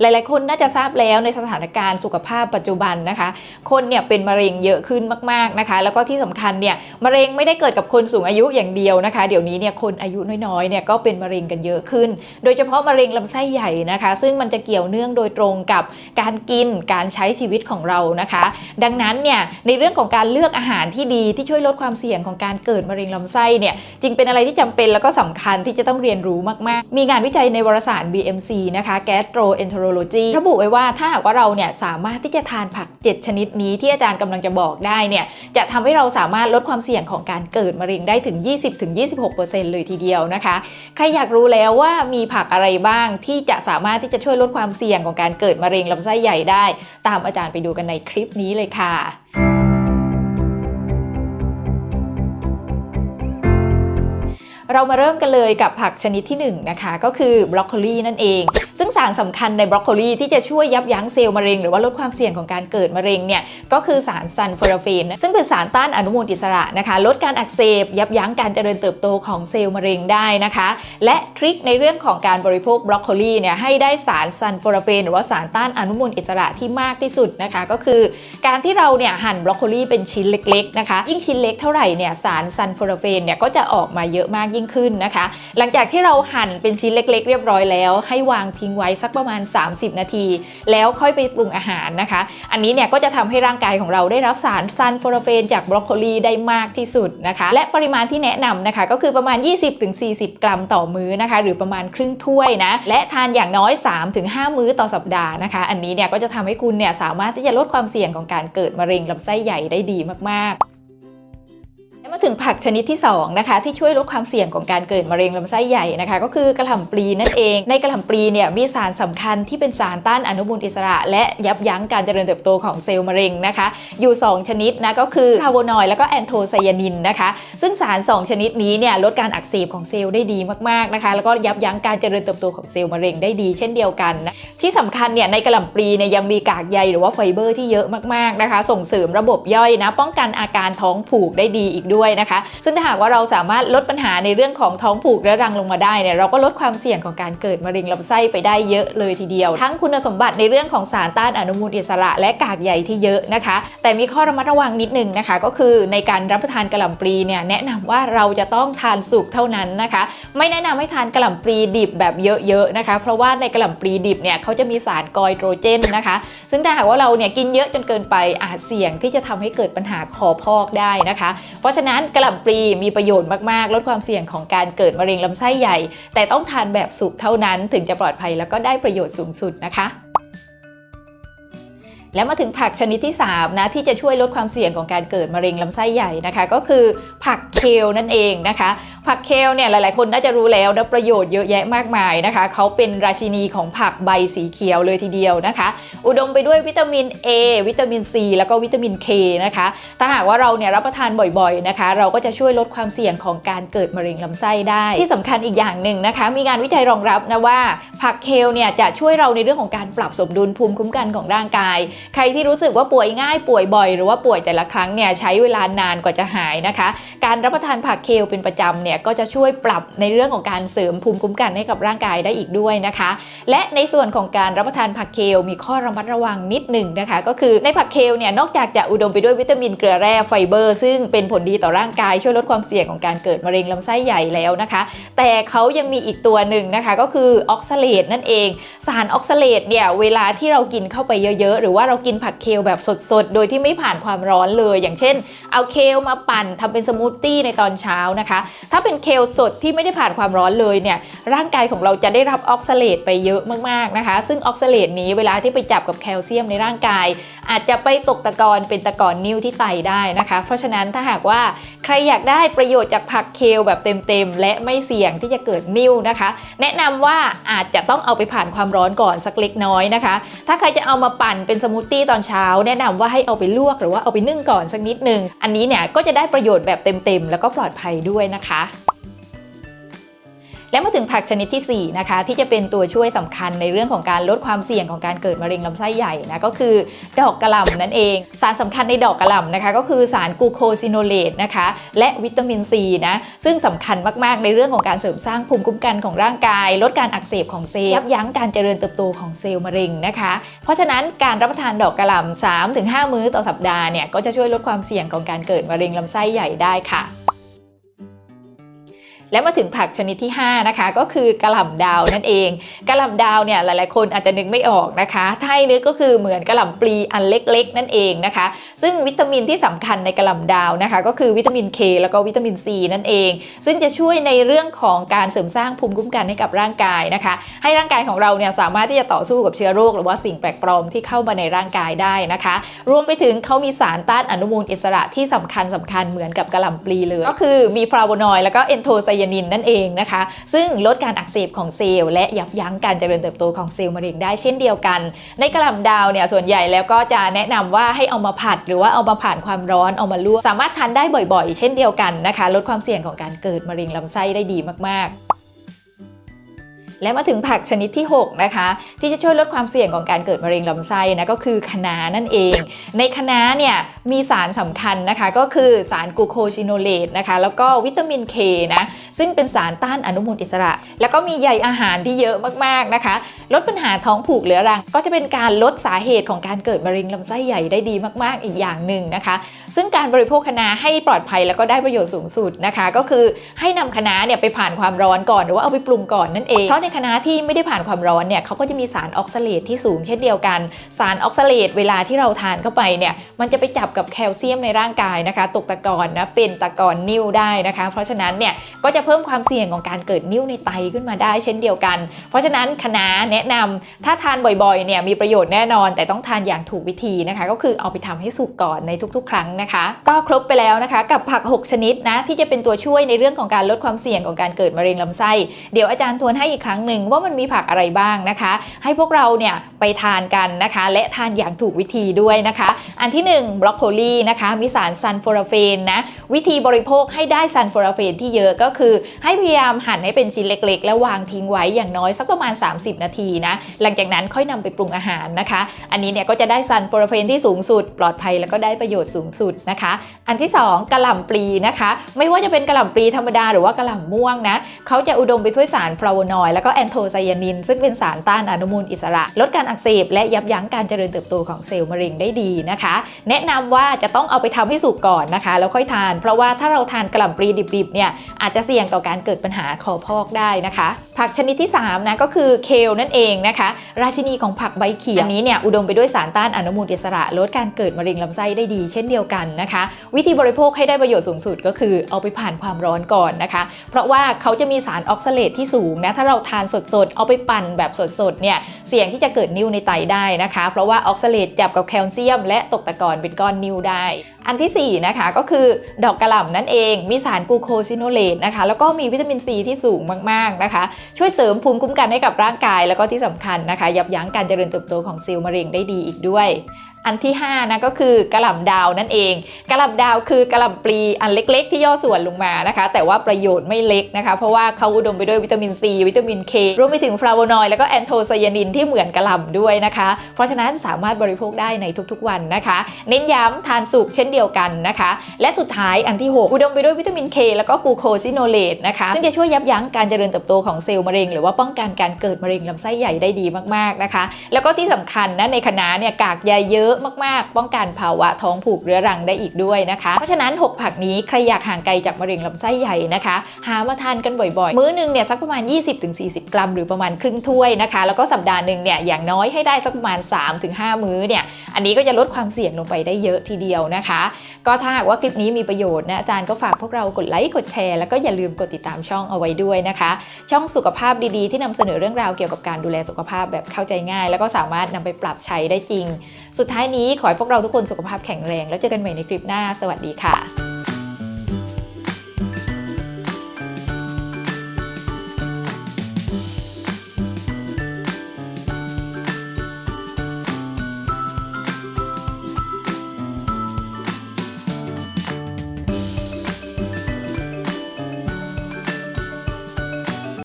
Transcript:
หลาย ๆ คนน่าจะทราบแล้วในสถานการณ์สุขภาพปัจจุบันนะคะ คนเนี่ยเป็นมะเร็งเยอะขึ้นมาก ๆ นะคะ แล้วก็ที่สำคัญเนี่ยมะเร็งไม่ได้เกิดกับคนสูงอายุอย่างเดียวนะคะ เดี๋ยวนี้เนี่ยคนอายุน้อย ๆ เนี่ยก็เป็นมะเร็งกันเยอะขึ้น โดยเฉพาะมะเร็งลำไส้ใหญ่นะคะ ซึ่งมันจะเกี่ยวเนื่องโดยตรงกับการกินการใช้ชีวิตของเรานะคะ ดังนั้นเนี่ยในเรื่องของการเลือกอาหารที่ดีที่ช่วยลดความเสี่ยงของการเกิดมะเร็งลำไส้เนี่ยจึงเป็นอะไรที่จำเป็นแล้วก็สำคัญที่จะต้องเรียนรู้มาก ๆ มีงานวิจัยในวารสาร BMC นะคะ Gastroenterology ระบุไว้ว่าถ้าหากว่าเราเนี่ยสามารถที่จะทานผัก 7 ชนิดนี้ที่อาจารย์กำลังจะบอกได้เนี่ยจะทำให้เราสามารถลดความเสี่ยงของการเกิดมะเร็งได้ถึง 20-26%เลยทีเดียวนะคะ ใครอยากรู้แล้วว่ามีผักอะไรบ้างที่จะสามารถที่จะช่วยลดความเสี่ยงของการเกิดมะเร็งลำไส้ใหญ่ได้ ตามอาจารย์ไปดูกันในคลิปนี้เลยค่ะ เรามาเริ่มกันเลยกับผักชนิดที่1นะคะก็คือบรอกโคลีนั่นเอง ซึ่งสารสำคัญในบรอกโคลีที่จะช่วยยับยั้งเซลล์มะเร็งหรือว่าลดความเสี่ยงของการเกิดมะเร็งเนี่ยก็คือสารซันเฟอราเฟนซึ่งเป็นสารต้านอนุมูลอิสระนะคะ ลดการอักเสบ ยับยั้งการเจริญเติบโตของเซลล์มะเร็งได้นะคะ และทริคในเรื่องของการบริโภคบรอกโคลีเนี่ยให้ได้สารซันเฟอราเฟนหรือว่าสารต้านอนุมูลอิสระที่มากที่สุดนะคะ ก็คือ การที่เราเนี่ยหั่นบรอกโคลีเป็นชิ้นเล็กๆนะคะยิ่งชิ้นเล็กเท่าไหร่เนี่ยสารซันเฟอราเฟนเนี่ยก็จะออกมาเยอะมากยิ่งขึ้นนะคะ หลังจากที่เราหั่นเป็นชิ้นเล็ก ๆ เรียบร้อยแล้ว ให้วางทิ้งไว้สักประมาณ 30 นาที แล้วค่อยไปปรุงอาหารนะคะ อันนี้เนี่ยก็จะทำให้ร่างกายของเราได้รับสารซันโฟรเฟนจากบรอกโคลีได้มากที่สุดนะคะ และปริมาณที่แนะนำนะคะก็คือประมาณ 20-40 กรัมต่อมื้อนะคะ หรือประมาณครึ่งถ้วยนะ และทานอย่างน้อย 3-5 มื้อต่อสัปดาห์นะคะ อันนี้เนี่ยก็จะทำให้คุณเนี่ยสามารถที่จะลดความเสี่ยงของการเกิดมะเร็งลำไส้ใหญ่ได้ดีมากๆ มาถึงผักชนิดที่2นะคะที่ช่วยลดความเสี่ยงของการเกิดมะเร็งลำไส้ใหญ่นะคะ ก็คือกระหล่ำปลีนั่นเอง ในกระหล่ำปลีเนี่ยมีสารสำคัญที่เป็นสารต้านอนุมูลอิสระ และยับยั้งการเจริญเติบโตของเซลล์มะเร็งนะคะ อยู่ 2 ชนิดนะก็คือฟลาโวนอยด์แล้วก็แอนโทไซยานินนะคะ ซึ่งสาร 2 ชนิดนี้เนี่ยลดการอักเสบของเซลล์ได้ดีมากๆนะคะ แล้วก็ยับยั้งการเจริญเติบโตของเซลล์มะเร็งได้ดีเช่นเดียวกันนะที่สำคัญเนี่ยในกระหล่ำปลีเนี่ยยังมีกากใยหรือว่าไฟเบอร์ที่เยอะมากๆนะคะ ส่งเสริมระบบย่อยนะป้องกันอาการท้องผูกได้ดีอีกด้วยนะคะ ซึ่งถ้าหากว่าเราสามารถลดปัญหาในเรื่องของท้องผูกและรังลงมาได้เนี่ยเราก็ลดความเสี่ยงของการเกิดมะเร็งลำไส้ไปได้เยอะเลยทีเดียว ทั้งคุณสมบัติในเรื่องของสารต้านอนุมูลอิสระและกากใยที่เยอะนะคะ แต่มีข้อระมัดระวังนิดนึงนะคะ ก็คือในการรับประทานกระหล่ำปลีเนี่ยแนะนำว่าเราจะต้องทานสุกเท่านั้นนะคะ ไม่แนะนำให้ทานกระหล่ำปลีดิบแบบเยอะๆนะคะ เพราะว่าในกระหล่ำปลีดิบเนี่ยเขาจะมีสารกอยโตรเจนนะคะ ซึ่งถ้าหากว่าเราเนี่ยกินเยอะจนเกินไปอาจเสี่ยงที่จะทำให้เกิดปัญหาคอพอกได้นะคะ เพราะฉะนั้นกระหล่ำปลีมีประโยชน์มากๆ ลดความเสี่ยงของการเกิดมะเร็งลำไส้ใหญ่ แต่ต้องทานแบบสุกเท่านั้นถึงจะปลอดภัยแล้วก็ได้ประโยชน์สูงสุดนะคะแล้วมาถึงผักชนิดที่3นะที่จะช่วยลดความเสี่ยงของการเกิดมะเร็งลำไส้ใหญ่นะคะ ก็คือผักเคลนั่นเองนะคะ ผักเคลเนี่ยหลายๆ คนน่าจะรู้แล้วนะประโยชน์เยอะแยะมากมายนะคะ เขาเป็นราชินีของผักใบสีเขียวเลยทีเดียวนะคะ อุดมไปด้วยวิตามิน A วิตามิน C แล้วก็วิตามิน K นะคะ ถ้าหากว่าเราเนี่ยรับประทานบ่อยๆนะคะ เราก็จะช่วยลดความเสี่ยงของการเกิดมะเร็งลำไส้ได้ ที่สำคัญอีกอย่างหนึ่งนะคะ มีงานวิจัยรองรับนะว่าผักเคลเนี่ยจะช่วยเราในเรื่องของการปรับสมดุลภูมิคุ้มกันของร่างกาย ใครที่รู้สึกว่าป่วยง่ายป่วยบ่อย หรือว่าป่วยแต่ละครั้งเนี่ยใช้เวลานานกว่าจะหายนะคะ การรับประทานผักเคลเป็นประจำเนี่ยก็จะช่วยปรับในเรื่องของการเสริมภูมิคุ้มกันให้กับร่างกายได้อีกด้วยนะคะ และในส่วนของการรับประทานผักเคลมีข้อระมัดระวังนิดหนึ่งนะคะ ก็คือในผักเคลเนี่ยนอกจากจะอุดมไปด้วยวิตามินเกลือแร่ไฟเบอร์ ซึ่งเป็นผลดีต่อร่างกายช่วยลดความเสี่ยงของการเกิดมะเร็งลำไส้ใหญ่แล้วนะคะ แต่เขายังมีอีกตัวหนึ่งนะคะก็คือออกซาเลตนั่นเอง สารออกซาเลตเนี่ยเวลาที่เรากินเข้าไปเยอะๆ หรือว่าเรากินผักเคลแบบสดๆ โดยที่ไม่ผ่านความร้อนเลย อย่างเช่น เอาเคลมาปั่นทำเป็นสมูทตี้ในตอนเช้านะคะถ้าเป็นเคลสดที่ไม่ได้ผ่านความร้อนเลยเนี่ยร่างกายของเราจะได้รับออกซาเลตไปเยอะมากๆนะคะ ซึ่งออกซาเลตนี้เวลาที่ไปจับกับแคลเซียมในร่างกาย อาจจะไปตกตะกอนเป็นตะกอนนิ้วที่ไตได้นะคะ เพราะฉะนั้นถ้าหากว่าใครอยากได้ประโยชน์จากผักเคลแบบเต็มๆและไม่เสี่ยงที่จะเกิดนิ่วนะคะ แนะนำว่าอาจจะต้องเอาไปผ่านความร้อนก่อนสักเล็กน้อยนะคะ ถ้าใครจะเอามาปั่นเป็นสมูทตี้ตอนเช้า แนะนำว่าให้เอาไปลวกหรือว่าเอาไปนึ่งก่อนสักนิดนึง อันนี้เนี่ยก็จะได้ประโยชน์แบบเต็มๆแล้วก็ปลอดภัยด้วยนะคะ และมาถึงผักชนิดที่ 4 นะคะ ที่จะเป็นตัวช่วยสำคัญในเรื่องของการลดความเสี่ยงของการเกิดมะเร็งลำไส้ใหญ่นะก็คือดอกกระหล่ำนั่นเอง สารสำคัญในดอกกระหล่ำนะคะก็คือสารกูโคซิโนเลตนะคะและวิตามินซีนะซึ่งสำคัญมากๆ ในเรื่องของการเสริมสร้างภูมิคุ้มกันของร่างกาย ลดการอักเสบของเซลล์ยับยั้งการเจริญเติบโตของเซลล์มะเร็งนะคะ เพราะฉะนั้นการรับประทานดอกกระหล่ำ3ถึง5มื้อต่อสัปดาห์เนี่ยก็จะช่วยลดความเสี่ยงของการเกิดมะเร็งลำไส้ใหญ่ได้ค่ะ และมาถึงผักชนิดที่ 5 นะคะ ก็คือกระหล่ำดาวนั่นเองกระหล่ำดาวเนี่ยหลายๆ คนอาจจะนึกไม่ออกนะคะ ถ้าให้นึกก็คือเหมือนกระหล่ำปลีอันเล็กๆ นั่นเองนะคะ ซึ่งวิตามินที่สำคัญในกระหล่ำดาวนะคะ ก็คือวิตามิน K แล้วก็วิตามิน C นั่นเอง ซึ่งจะช่วยในเรื่องของการเสริมสร้างภูมิคุ้มกันให้กับร่างกายนะคะ ให้ร่างกายของเราเนี่ยสามารถที่จะต่อสู้กับเชื้อโรค หรือว่าสิ่งแปลกปลอมที่เข้ามาในร่างกายได้นะคะ รวมไปถึงเขามีสารต้านอนุมูลอิสระที่สำคัญสำคัญเหมือนกับกระหล่ำปลีเลย ก็คือมีฟลาโวนอยด์แล้วก็เอนโทไซยานินนั่นเองนะคะ ซึ่งลดการอักเสบของเซลล์และยับยั้งการเจริญเติบโตของเซลล์มะเร็งได้เช่นเดียวกัน ในกระหล่ำดาวเนี่ยส่วนใหญ่แล้วก็จะแนะนำว่าให้เอามาผัด หรือว่าเอามาผ่านความร้อนเอามาลวกสามารถทานได้บ่อยๆ เช่นเดียวกันนะคะ ลดความเสี่ยงของการเกิดมะเร็งลำไส้ได้ดีมากๆและมาถึงผักชนิดที่ 6 นะคะ ที่จะช่วยลดความเสี่ยงของการเกิดมะเร็งลำไส้นะก็คือคะน้านั่นเอง ในคะน้าเนี่ย มีสารสำคัญนะคะก็คือสารกูโคซิโนเลตนะคะแล้วก็วิตามิน K นะซึ่งเป็นสารต้านอนุมูลอิสระ แล้วก็มีใยอาหารที่เยอะมากๆนะคะ ลดปัญหาท้องผูกเรื้อรัง ก็จะเป็นการลดสาเหตุของการเกิดมะเร็งลำไส้ใหญ่ได้ดีมากๆอีกอย่างหนึ่งนะคะ ซึ่งการบริโภคคะน้าให้ปลอดภัยแล้วก็ได้ประโยชน์สูงสุดนะคะ ก็คือให้นำคะน้าเนี่ยไปผ่านความร้อนก่อนหรือว่าเอาไปปรุงก่อนนั่นเองเพราะในคะน้าที่ไม่ได้ผ่านความร้อนเนี่ยเขาก็จะมีสารออกซาเลตที่สูงเช่นเดียวกัน สารออกซาเลตเวลาที่เราทานเข้าไปเนี่ยมันจะไปจับกับแคลเซียมในร่างกายนะคะ ตกตะกอนนะเป็นตะกอนนิ่วได้นะคะ เพราะฉะนั้นเนี่ยก็จะเพิ่มความเสี่ยงของการเกิดนิ่วในไตขึ้นมาได้เช่นเดียวกัน เพราะฉะนั้นคณะแนะนำถ้าทานบ่อยๆเนี่ยมีประโยชน์แน่นอน แต่ต้องทานอย่างถูกวิธีนะคะ ก็คือเอาไปทำให้สุกก่อนในทุกๆ ครั้งนะคะ ก็ครบไปแล้วนะคะกับผัก 6 ชนิดนะที่จะเป็นตัวช่วยในเรื่องของการลดความเสี่ยงของการเกิดมะเร็งลำไส้เดี๋ยวอาจารย์ทวนให้อีกครั้งหนึ่งว่ามันมีผักอะไรบ้างนะคะ ให้พวกเราเนี่ยไปทานกันนะคะ และทานอย่างถูกวิธีด้วยนะคะ อันที่ 1บรอกโคลีนะคะมีสารซันโฟราเฟนนะวิธีบริโภคให้ได้ซันโฟราเฟนที่เยอะก็คือ ให้พยายามหั่นให้เป็นชิ้นเล็ก ๆ แล้ววางทิ้งไว้อย่างน้อยสักประมาณ 30 นาทีนะหลังจากนั้นค่อยนำไปปรุงอาหารนะคะ อันนี้เนี่ยก็จะได้ซันโฟราเฟนที่สูงสุด ปลอดภัยแล้วก็ได้ประโยชน์สูงสุดนะคะ อันที่ 2กระหล่ำปลีนะคะ ไม่ว่าจะเป็นกระหล่ำปลีธรรมดาหรือว่ากระหล่ำม่วงนะเขาจะอุดมไปด้วยสารฟลาโวนอยด์แล้วก็แอนโทไซยานิน ซึ่งเป็นสารต้านอนุมูลอิสระ ลดการอักเสบและยับยั้งการเจริญเติบโตของเซลล์มะเร็งได้ดีนะคะ แนะนำว่าจะต้องเอาไปทำให้สุกก่อนนะคะ แล้วค่อยทาน เพราะว่าถ้าเราทานกะหล่ำปลีดิบๆเนี่ยอาจจะเสี่ยงต่อการเกิดปัญหาคอพอกได้นะคะ ผักชนิดที่3นะก็คือเคลนั่นเองนะคะ ราชินีของผักใบเขียวอันนี้เนี่ยอุดมไปด้วยสารต้านอนุมูลอิสระ ลดการเกิดมะเร็งลำไส้ได้ดี เช่นเดียวกันนะคะ วิธีบริโภคให้ได้ประโยชน์สูงสุดก็คือเอาไปผ่านความร้อนก่อนนะคะ เพราะว่าเขาจะมีสารออกซาเลตที่สูงนะถ้าเราทานสดๆ เอาไปปั่นแบบสดๆเนี่ยเสี่ยงที่จะเกิดนิ่วในไตได้นะคะ เพราะว่าออกซาเลตจับกับแคลเซียม และตกตะกอนเป็นก้อนนิ่วได้อันที่ 4 นะคะก็คือดอกกระหล่ำนั่นเองมีสารกลูโคซิโนเลตนะคะแล้วก็มีวิตามินซีที่สูงมากๆนะคะช่วยเสริมภูมิคุ้มกันให้กับร่างกาย แล้วก็ที่สำคัญนะคะ ยับยั้งการเจริญเติบโตของเซลล์มะเร็งได้ดีอีกด้วย อันที่5นะก็คือกระหล่ำดาวนั่นเองกระหล่ำดาวคือกระหล่ำปลีอันเล็ก ๆ ที่ย่อส่วนลงมานะคะ แต่ว่าประโยชน์ไม่เล็กนะคะ เพราะว่าเขาอุดมไปด้วยวิตามินซีวิตามินเครวมไปถึงฟลาโวนอยด์แล้วก็แอนโทไซยานินที่เหมือนกระหล่ำด้วยนะคะ เพราะฉะนั้นสามารถบริโภคได้ในทุกๆวันนะคะ เน้นย้ำทานสุกเช่นเดียวกันนะคะ และสุดท้ายอันที่ 6 อุดมไปด้วยวิตามินเคแล้วก็กูโคซิโนเลตนะคะซึ่งจะช่วยยับยั้งการเจริญเติบโตของเซลล์มะเร็งหรือว่าป้องกันการเกิดมะเร็งลำไส้ใหญ่ได้ดีมากๆนะคะ แล้วก็ที่สำคัญนะในคณะเนี่ยกากใยเยอะมากๆ ป้องกันภาวะท้องผูกเรื้อรังได้อีกด้วยนะคะ เพราะฉะนั้น 6 ผักนี้ใครอยากห่างไกลจากมะเร็งลำไส้ใหญ่นะคะ หามาทานกันบ่อยๆ มื้อหนึงเนี่ยสักประมาณ 20-40 กรัม หรือประมาณครึ่งถ้วยนะคะ แล้วก็สัปดาห์หนึ่งเนี่ยอย่างน้อยให้ได้สักประมาณ 3-5 มื้อเนี่ยอันนี้ก็จะลดความเสี่ยงลงไปได้เยอะทีเดียวนะคะ ก็ถ้าหากว่าคลิปนี้มีประโยชน์นะอาจารย์ก็ฝากพวกเรากดไลค์กดแชร์แล้วก็อย่าลืมกดติดตามช่องเอาไว้ด้วยนะคะ ช่องสุขภาพดีๆ ที่นำเสนอเรื่องราวเกี่ยวกับการดูแลสุขภาพแบบเข้าใจง่าย แล้วก็สามารถนำไปปรับใช้ได้จริง สุดท้ายนี้ขอให้พวกเราทุกคนสุขภาพแข็งแรง แล้วเจอกันใหม่ในคลิปหน้า สวัสดีค่ะ